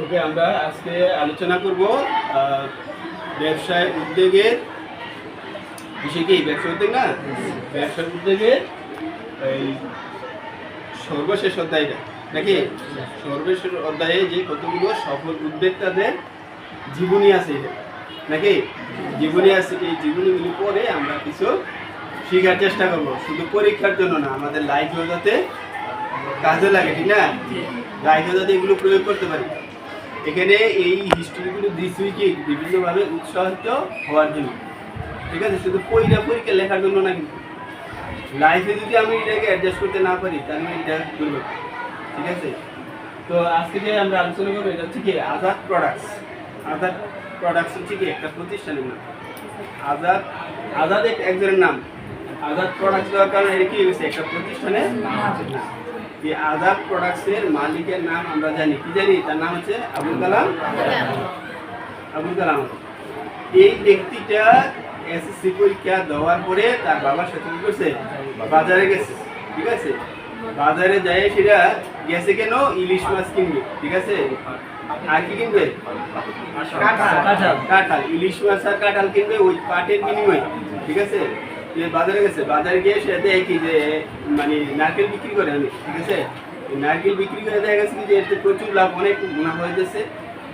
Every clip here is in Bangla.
ওকে, আমরা আজকে আলোচনা করব ব্যবসায় উদ্যোগের বিষয় কি ব্যবসা উদ্যোগ না? ব্যবসার উদ্যোগের এই সর্বশেষ অধ্যায়টা, নাকি? সর্বশেষ অধ্যায়ে যে কতগুলো সফল উদ্যোক্তাদের জীবনী আছে, নাকি? জীবনী আছে, এই জীবনীগুলি পরে আমরা কিছু শেখার চেষ্টা করব। শুধু পরীক্ষার জন্য না, আমাদের লাইফেও যাতে কাজে লাগে, ঠিক না? লাইফে যাতে এগুলো প্রয়োগ করতে পারি। এখানে এই হিস্ট্রিগুলো দিচ্ছি কি বিভিন্নভাবে উৎসাহিত হওয়ার জন্য। ঠিক আছে? শুধু পরীক্ষা পরীক্ষা লেখার জন্য না কিন্তু। লাইফে যদি আমি এটাকে অ্যাডজাস্ট করতে না পারি, তাহলে এটা করব। ঠিক আছে? তো আজকে যে আমরা আলোচনা করব, এটা হচ্ছে কি? আজাদ প্রোডাক্টস আজাদ প্রোডাক্টস হচ্ছে কি? একটা প্রতিষ্ঠানের নাম। আজাদ আজাদ একজনের নাম। আজাদ প্রোডাক্টস দেওয়ার কারণে এটা কি হয়েছে? একটা প্রতিষ্ঠানের নাম। এই আজাদ প্রোডাক্টসের মালিকের নাম আমরা জানি। কি জানি? তার নাম হচ্ছে আবুল কালাম। আবুল কালাম। এই ব্যক্তিটা এসএসসি পরীক্ষা দেওয়ার পরে তার বাবার সাথে কি করছে বাজারে গেছে ঠিক আছে? বাজারে যায় সেটা গেছে কেন? ইলিশ মাছ কিনবে ঠিক আছে? আর কি কিনবে? কাঁঠাল। কাঁঠাল। ইলিশ মাছ আর কাঁঠাল কিনবে ওই পাটের বিনিময়ে ঠিক আছে? যে বাজারে গেছে। বাজারে গিয়ে সে দেখে যে মানে নারকেল বিক্রি করে আমি ঠিক আছে? নারকেল বিক্রি করে দেখা গেছে যে এতে প্রচুর লাভ অনেক মুনাফা হয়ে যাচ্ছে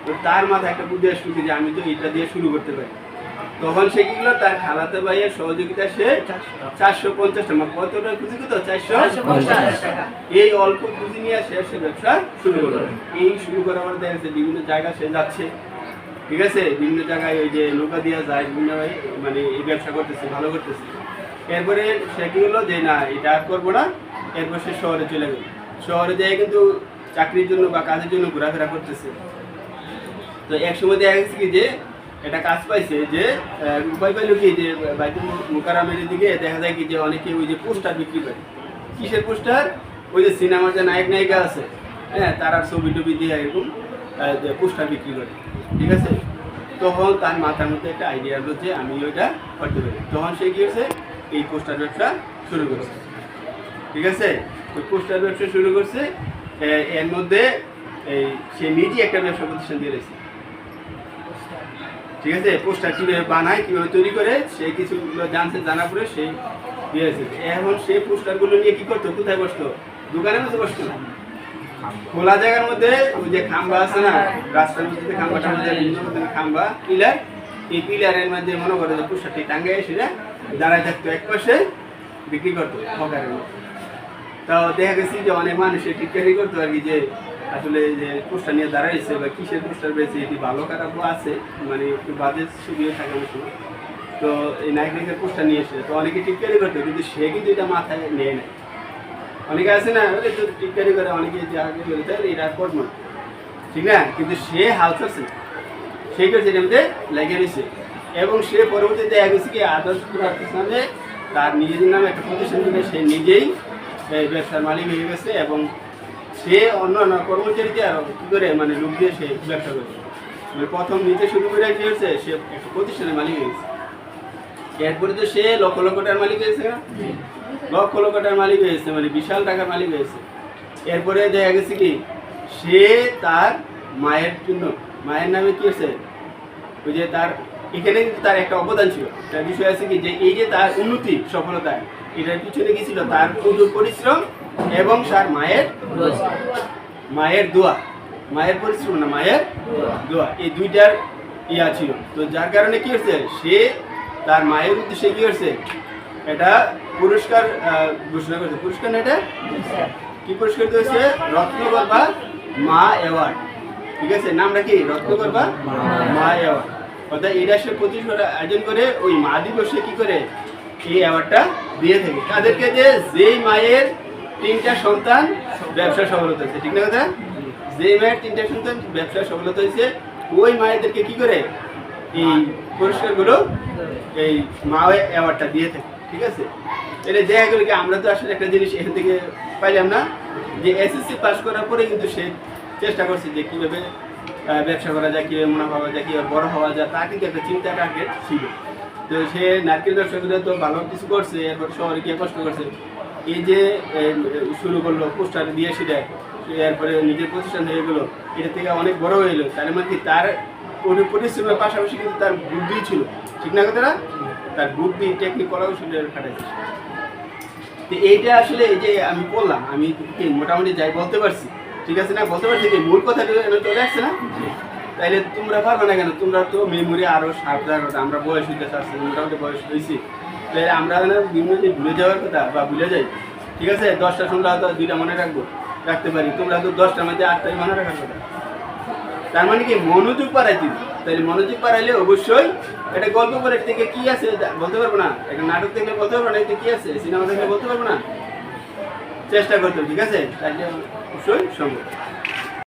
তো তার মাথায় একটা বুদ্ধি আসলো যে আমি তো এটা দিয়ে শুরু করতে পারি। তখন সে কি করল? তার খালাতে ভাইয়ের সহযোগিতা সে চারশো পঞ্চাশ টাকা কতটা খুঁজি কত? চারশো এই অল্প পুঁজি নিয়ে সে সে ব্যবসা শুরু করল। এই শুরু করার পরে দেখা যাচ্ছে বিভিন্ন জায়গা সে যাচ্ছে। ঠিক আছে? বিভিন্ন জায়গায় ওই যে নৌকা দিয়া যায়, বিভিন্ন মানে এই ব্যবসা করতেছে, ভালো করতেছে। এরপরে সে কি হলো যে, না, এটা আর করব না। এরপর সে শহরে চলে গেল। শহরে যেয়ে কিন্তু চাকরির জন্য বা কাজের জন্য ঘোরাফেরা করতেছে। তো এক সময় দেখা গেছে কি যে, একটা কাজ পাইছে যে উপায় পাইলো কি যে, বাইতুল মুকারামের দিকে দেখা যায় কি যে, অনেকে ওই যে পোস্টার বিক্রি করে। কিসের পোস্টার? ওই যে সিনেমার যে নায়ক নায়িকা আছে হ্যাঁ তারা ছবি টবি দিয়ে এরকম পোস্টার বিক্রি করে। ঠিক আছে? তখন তার মাথার মধ্যে একটা আইডিয়া হলো যে আমি ওইটা করতে পারি। তখন সে কি হয়েছে? এই পোস্টার ব্যবসা শুরু করেছে। ঠিক আছে? ওই পোস্টার ব্যবসা শুরু করছে এর মধ্যে এই সে নিজেই একটা ব্যবসা প্রতিষ্ঠান দিয়ে রয়েছে ঠিক আছে? পোস্টার কীভাবে বানায়, কীভাবে তৈরি করে, সে কিছু জানছে জানা পরে সে দিয়েছে এখন সে পোস্টারগুলো নিয়ে কি করতো? কোথায় বসতো? দোকানের মধ্যে বসতো না? খোলা জায়গার মধ্যে ওই যে খাম্বা আছে না, রাস্তার মধ্যে খাম্বা টাম্বা খাম্বা, পিলার, এই পিলারের মধ্যে মনে করে যে পোস্টারটি টাঙ্গে সেটা দাঁড়ায় থাকতো এক পাশে, বিক্রি করতো হকারের তাও দেখা গেছে যে অনেক মানুষ টিটকারি করতো আর কি যে আসলে যে পোস্টার নিয়ে দাঁড়াইছে বা কিসের পোস্টার পেয়েছে এটি ভালো খারাপও আছে মানে একটু বাজে ছবিও থাকে অনেক তো এই নায়ক নায়িকার পোস্টার নিয়ে এসে, তো অনেকে টিটকারি করতো, কিন্তু সে কিন্তু এটা মাথায় নেয় না অনেকে আছে না ওরে তো টিটকারি করে অনেকে যে আগে বলে তাহলে এটা করব ঠিক না? কিন্তু সে হাল ছাড়ছে। সে করছে এটার মধ্যে লেগে রয়েছে এবং সে পরবর্তীতে দেখা গেছে কি, আদর্শ নামে তার নিজের নামে একটা প্রতিষ্ঠান থেকে সে নিজেই ব্যবসার মালিক হয়ে গেছে এবং সে অন্য অন্য কর্মচারীদের আরও কি করে মানে লোক দিয়ে সে ব্যবসা করছে। মানে প্রথম নিতে শুরু করে কি হয়েছে, সে একটা প্রতিষ্ঠানের মালিক হয়ে গেছে। এরপরে তো সে লক্ষ লক্ষ টাকার মালিক হয়েছে না লক্ষ লক্ষ টাকার মালিক হয়েছে মানে বিশাল টাকার মালিক হয়েছে। এরপরে দেখা গেছে কি, সে তার মায়ের জন্য, মায়ের নামে কি হয়েছে? ওই যে তার, এখানে কিন্তু তার একটা অবদান ছিল। তার বিষয় আছে কি, যে এই যে তার উন্নতি, সফলতা, এটার পিছনে কি ছিল? তার প্রচুর পরিশ্রম এবং তার মায়ের মায়ের দোয়া। মায়ের পরিশ্রম না, মায়ের দোয়া। এই দুইটার ইয়া ছিল। তো যার কারণে কি হচ্ছে সে তার মায়ের উদ্দেশ্যে কি হচ্ছে এটা পুরস্কার ঘোষণা করেছে। পুরস্কার না এটা? কি পুরস্কার হয়েছে রত্নগর্ভা মা অ্যাওয়ার্ড। ঠিক আছে? নামটা কি? রত্নগর্ভা মা অ্যাওয়ার্ড। অর্থাৎ এটা সে পঁচিশ আয়োজন করে ওই মা দিবসে কি করে এই অ্যাওয়ার্ডটা দিয়ে থাকে। তাদেরকে যে যেই মায়ের তিনটা সন্তান ব্যবসা সফলতা হয়েছে। ঠিক না কথা? যে মায়ের তিনটা সন্তান ব্যবসা সফলতা হয়েছে, ওই মায়েদেরকে কি করে এই পুরস্কারগুলো এই মা অ্যাওয়ার্ডটা দিয়ে থাকে, ঠিক আছে? এটা দেখা গেল কি, আমরা তো আসলে একটা জিনিস এখান থেকে পাইলাম না, যে এসএসসি পাস করার পরে কিন্তু সে চেষ্টা করছে যে কীভাবে ব্যবসা করা যায়, কীভাবে মুনাফা হওয়া যায়, কীভাবে বড় হওয়া যায় তার কিন্তু একটা চিন্তা টার্গেট ছিল। তো সে নারকেল ব্যবসা তো ভালো কিছু করছে, এরপর শহরে গিয়ে কষ্ট করছে। এই যে শুরু করল, পোস্টার দিয়ে সেটা, এরপরে নিজের প্রতিষ্ঠান হয়ে গেলো এটা থেকে অনেক বড় হয়ে এলো তার মানে কি, তার পরিশ্রমের পাশাপাশি কিন্তু তার বুদ্ধি ছিল। ঠিক না কথাটা? তার বুদ্ধি টেকনিক করাও ছিল খাটাইছে তো এইটা আসলে এই যে আমি বললাম আমি মোটামুটি যাই বলতে পারছি? ঠিক আছে না? বলতে পারছি কি? মূল কথাটা চলে আসছে না? তাইলে তোমরা পারবে না কেন? তোমরা তো মেমোরি আরও সাবধান আমরা বয়স হইতে চাচ্ছি মোটামুটি বয়স হয়েছি তাহলে আমরা বিভিন্ন যে ভুলে যাওয়ার কথা বা ভুলে যাই ঠিক আছে? দশটা শুনলে হয়তো দুইটা মনে রাখব রাখতে পারি। তোমরা তো দশটার মধ্যে আটটাই মনে রাখার কথা। তার মানে কি মনোযোগ বাড়াইতে তাহলে মনোযোগ বাড়াইলে অবশ্যই এটা গল্প করে থেকে কি আছে বলতে পারব না। একটা নাটক দেখলে বলতে পারব না কি আছে? সিনেমা দেখলে বলতে পারব না? চেষ্টা করতে ঠিক আছে? তাহলে অবশ্যই সম্ভব।